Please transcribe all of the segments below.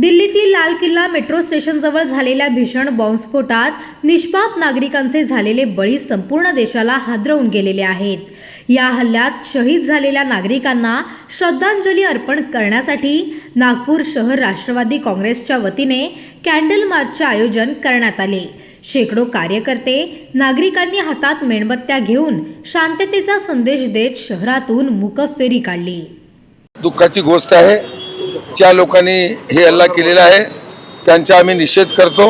दिल्लीतील लाल किल्ला मेट्रो स्टेशनजवळ झालेल्या भीषण बॉम्बस्फोटात निष्पाप नागरिकांचे झालेले बळी संपूर्ण देशाला हादरवून गेलेले आहेत. या हल्ल्यात शहीद झालेल्या नागरिकांना श्रद्धांजली अर्पण करण्यासाठी नागपूर शहर राष्ट्रवादी काँग्रेसच्या वतीने कॅन्डल मार्चचे आयोजन करण्यात आले. शेकडो कार्यकर्ते नागरिकांनी हातात मेणबत्त्या घेऊन शांततेचा संदेश देत शहरातून मुकफेरी काढली. दुःखाची गोष्ट आहे ज्या लोकांनी हे हल्ला केलेला आहे. त्यांचा आम्ही निषेध करतो.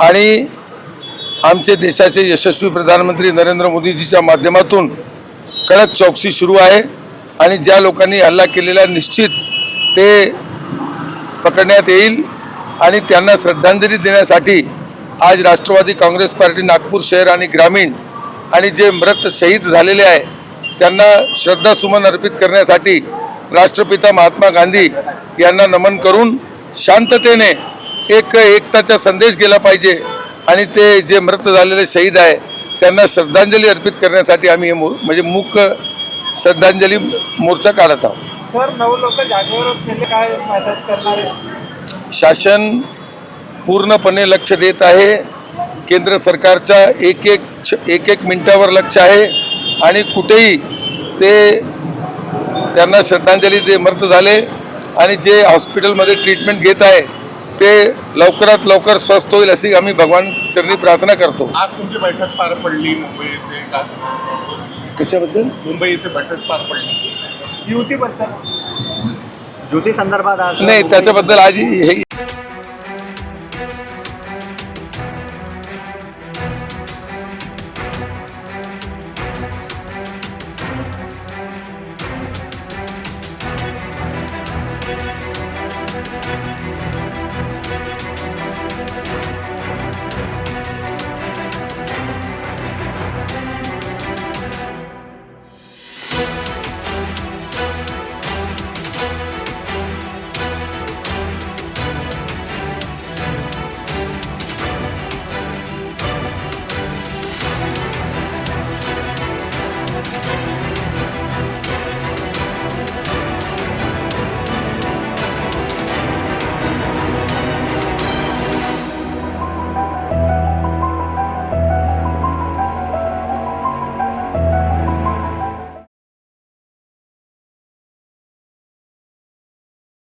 आणि आमचे देशाचे यशस्वी प्रधानमंत्री नरेंद्र मोदीजीच्या माध्यमातून कडक चौकशी सुरू आहे. आणि ज्या लोकांनी हल्ला केलेला निश्चित ते पकडण्यात येईल. आणि त्यांना श्रद्धांजली देण्यासाठी आज राष्ट्रवादी काँग्रेस पार्टी नागपूर शहर आणि ग्रामीण आणि जे मृत शहीद झालेले आहे त्यांना श्रद्धासुमन अर्पित करण्यासाठी राष्ट्रपिता महात्मा गांधी यांना नमन करून शांततेने एक एकताचा संदेश गेला पाहिजे आणि ते जे मृत झालेले शहीद आहे त्यांना श्रद्धांजली अर्पित करण्यासाठी आम्ही हे मो- म्हणजे मूक श्रद्धांजली मोर्चा काढत आहोत. शासन पूर्णपणे लक्ष देत आहे. केंद्र सरकारच्या एक एक एक एक मिनिटावर लक्ष आहे. आणि कुठेही ते त्यांना श्रद्धांजली जे मृत झाले आणि जे हॉस्पिटलमध्ये ट्रीटमेंट घेत आहे ते लवकरात लवकर स्वस्थ होईल अशी आम्ही भगवान चरणी प्रार्थना करतो. आज तुमची बैठक पार पडली मुंबई येथे कशाबद्दल? मुंबई येथे बैठक पार पडली. युतीबद्दल. युती संदर्भात आज नाही त्याच्याबद्दल आज हे